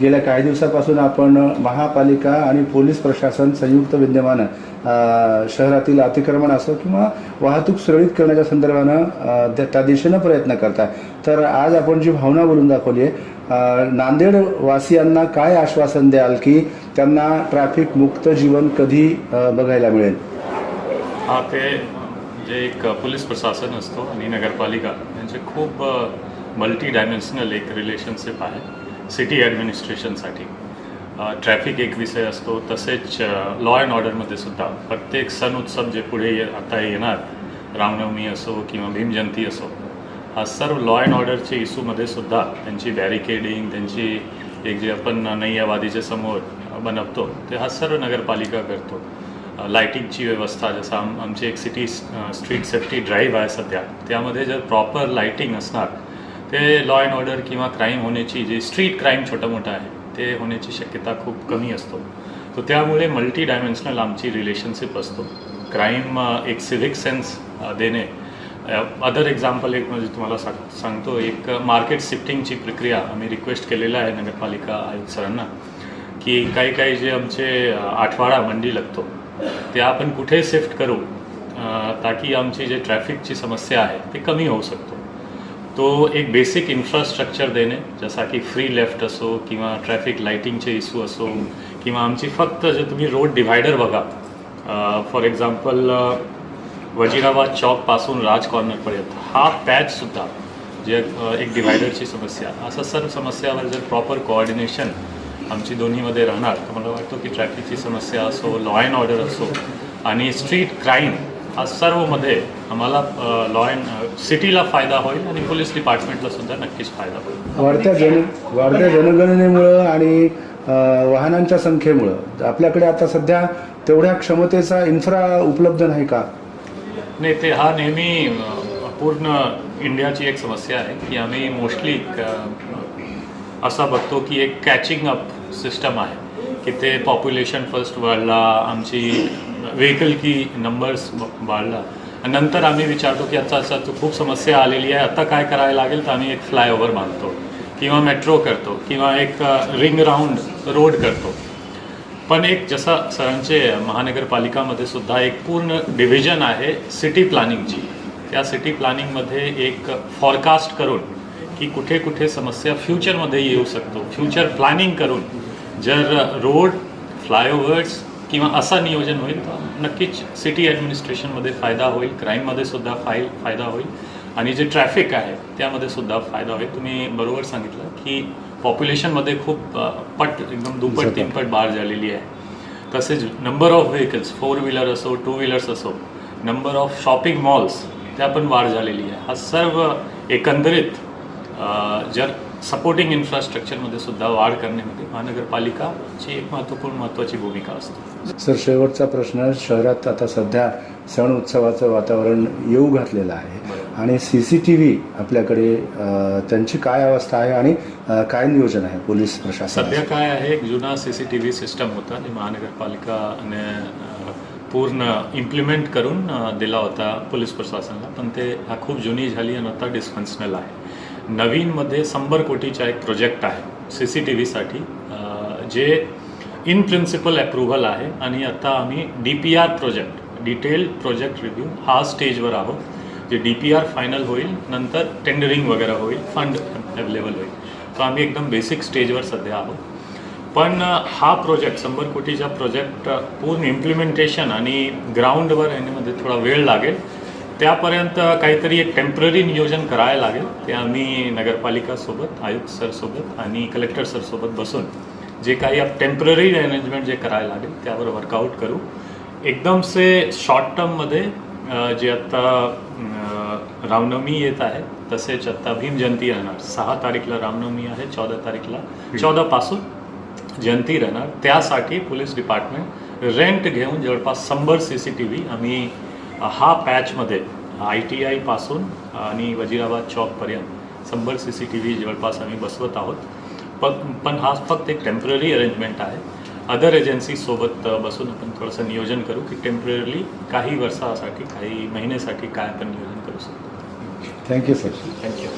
गेल्या काही दिवसापासून आपण महापालिका आणि पोलीस प्रशासन संयुक्त विद्यमानं शहरातील अतिक्रमण असो किंवा वाहतूक सुरळीत करण्याच्या संदर्भानं त्या दिशेनं प्रयत्न करतात तर आज आपण जी भावना बोलून दाखवली आहे नांदेड वासियांना काय आश्वासन द्याल की त्यांना ट्रॅफिक मुक्त जीवन कधी बघायला मिळेल? हा ते जे एक पोलीस प्रशासन असतो आणि नगरपालिका यांचे खूप मल्टी डायमेन्शनल एक रिलेशनशिप आहे. सिटी ॲडमिनिस्ट्रेशनसाठी. ट्रॅफिक एक विषय असतो तसेच लॉ अँड ऑर्डरमध्ये सुद्धा प्रत्येक सण उत्सव जे पुढे ये आता येणार रामनवमी असो किंवा भीमजयंती असो हा सर्व लॉ अँड ऑर्डरच्या इश्यूमध्ये सुद्धा त्यांची बॅरिकेडिंग त्यांची एक जे आपण नैयावादीच्या समोर बनवतो ते हा सर्व नगरपालिका करतो. लाईटिंगची व्यवस्था जसं आम आमची एक सिटी स्ट्रीट सेफ्टी ड्राईव्ह आहे सध्या त्यामध्ये जर प्रॉपर लाईटिंग असणार ते लॉ अँड ऑर्डर किंवा क्राईम होण्याची जी स्ट्रीट क्राईम छोटा मोठा आहे ते होण्याची शक्यता खूप कमी असतो. तर त्यामुळे मल्टी डायमेन्शनल आमची रिलेशनशिप असतो. क्राईम एक सिव्हिक सेन्स देणे. अदर एक्झाम्पल एक म्हणजे तुम्हाला सांग सांगतो. एक मार्केट शिफ्टिंगची प्रक्रिया आम्ही रिक्वेस्ट केलेला आहे नगरपालिका आयुक्त सरांना की काही काही जे आमचे आठवाडा मंडी लागतो ते आपण कुठे शिफ्ट करू ताकी आमची जे ट्रॅफिकची समस्या आहे ते कमी होऊ शकतो. तो एक बेसिक इन्फ्रास्ट्रक्चर देणे जसा की फ्री लेफ्ट असो किंवा ट्रॅफिक लाईटिंगचे इश्यू असो किंवा आमची फक्त जे तुम्ही रोड डिव्हायडर बघा. फॉर एक्झाम्पल वजिराबाद चौकपासून राज कॉर्नरपर्यंत हा पॅचसुद्धा जे एक डिव्हायडरची समस्या. असं सर्व समस्यावर जर प्रॉपर कोऑर्डिनेशन आमची दोन्हीमध्ये राहणार तर मला वाटतं की ट्रॅफिकची समस्या असो लॉ अँड ऑर्डर असो आणि स्ट्रीट क्राईम हा सर्वमध्ये आम्हाला लॉ अँड सिटीला फायदा होईल आणि पोलीस डिपार्टमेंटला सुद्धा नक्कीच फायदा होईल. वाढत्या जन वाढत्या जनगणनेमुळं आणि वाहनांच्या संख्येमुळं. आपल्याकडे आता सध्या तेवढ्या क्षमतेचा इन्फ्रा उपलब्ध नाही का? नाही ते हा नेहमी पूर्ण इंडियाची एक समस्या आहे की आम्ही मोस्टली असा बघतो की एक कॅचिंग अप सिस्टम आहे की ते पॉप्युलेशन फर्स्ट वाढला आमची व्हेकल की नंबर्स वाढला. नंतर आम्ही विचारतो की आता असं खूप समस्या आलेली आहे. आता काय करायला लागेल तर आम्ही एक फ्लायओव्हर बांधतो किंवा मेट्रो करतो. किंवा एक रिंग राऊंड रोड करतो. पण एक जसं सरांचे महानगरपालिकामध्ये सुद्धा एक पूर्ण डिव्हिजन आहे सिटी प्लॅनिंगची त्या सिटी प्लॅनिंगमध्ये एक फॉरकास्ट करून की कुठे कुठे समस्या फ्युचरमध्ये येऊ शकतो. फ्युचर प्लॅनिंग करून जर रोड फ्लायओव्हर्स किंवा असं नियोजन होईल तर नक्कीच सिटी ॲडमिनिस्ट्रेशनमध्ये फायदा होईल क्राईममध्ये सुद्धा फाय फायदा होईल. आणि जे ट्रॅफिक आहे त्यामध्ये सुद्धा फायदा होईल. तुम्ही बरोबर सांगितलं की पॉप्युलेशनमध्ये खूप पट एकदम दुप्पट तिप्पट बार झालेली आहे. तसेच number of vehicles four wheeler असो टू व्हीलर्स असो नंबर ऑफ शॉपिंग मॉल्स त्या पण वाढ झालेली आहे. हा सर्व एकंदरीत जर सपोर्टिंग इन्फ्रास्ट्रक्चरमध्ये सुद्धा वाढ करण्यामध्ये महानगरपालिकाची एक महत्त्वपूर्ण महत्त्वाची भूमिका असते. सर शेवटचा प्रश्न शहरात आता सध्या सण उत्सवाचं वातावरण येऊ घातलेलं आहे. आणि सी सी टी व्ही आपल्याकडे त्यांची काय अवस्था आहे आणि काय नियोजन आहे पोलीस प्रशासन सध्या काय आहे एक जुना C C T V system होता जे महानगरपालिकाने पूर्ण इम्प्लिमेंट करून दिला होता पोलीस प्रशासनाला. पण ते हा खूप जुनी झाली आणि आता डिस्फंक्शनल आहे. नवीनमध्ये शंभर कोटीचा एक प्रोजेक्ट आहे सी सी टी व्हीसाठी जे इन प्रिन्सिपल अप्रुव्हल आहे. आणि आता आम्ही D P R project detail project review हा स्टेजवर आहोत जे डी पी आर फायनल होईल नंतर टेंडरिंग वगैरे होईल फंड अवेलेबल होईल. तर आम्ही एकदम बेसिक स्टेजवर सध्या आहोत. पण हा प्रोजेक्ट शंभर कोटीचा प्रोजेक्ट पूर्ण इम्प्लिमेंटेशन आणि ग्राउंडवर येण्यामध्ये थोडा वेळ लागेल. त्यापर्यंत काहीतरी एक टेंपररी नियोजन करायला लागेल. ते आम्ही नगरपालिकासोबत आयुक्त सरसोबत आणि कलेक्टर सरसोबत बसून जे काही टेंपररी अरेंजमेंट जे करायला लागेल त्यावर वर्कआउट करू. एकदम से शॉर्ट टर्ममध्ये जे आत्ता रामनवमी येत आहे तसेच आत्ता भीम जयंती राहणार. सहा तारीखला रामनवमी आहे चौदा तारीखला. चौदापासून जयंती राहणार. त्यासाठी पोलीस डिपार्टमेंट रेंट घेऊन जवळपास शंभर सी सी टी व्ही आम्ही हा पॅचमध्ये आय टी आयपासून आणि वजिराबाद चौकपर्यंत शंभर सी सी टी व्ही जवळपास आम्ही बसवत आहोत. पण पण हा फक्त एक टेंपररी अरेंजमेंट आहे. अदर एजन्सीसोबत बसून आपण थोडंसं नियोजन करू की टेंपररी काही वर्षासाठी काही महिन्यासाठी काय आपण नियोजन करू शकतो. Thank you sir thank you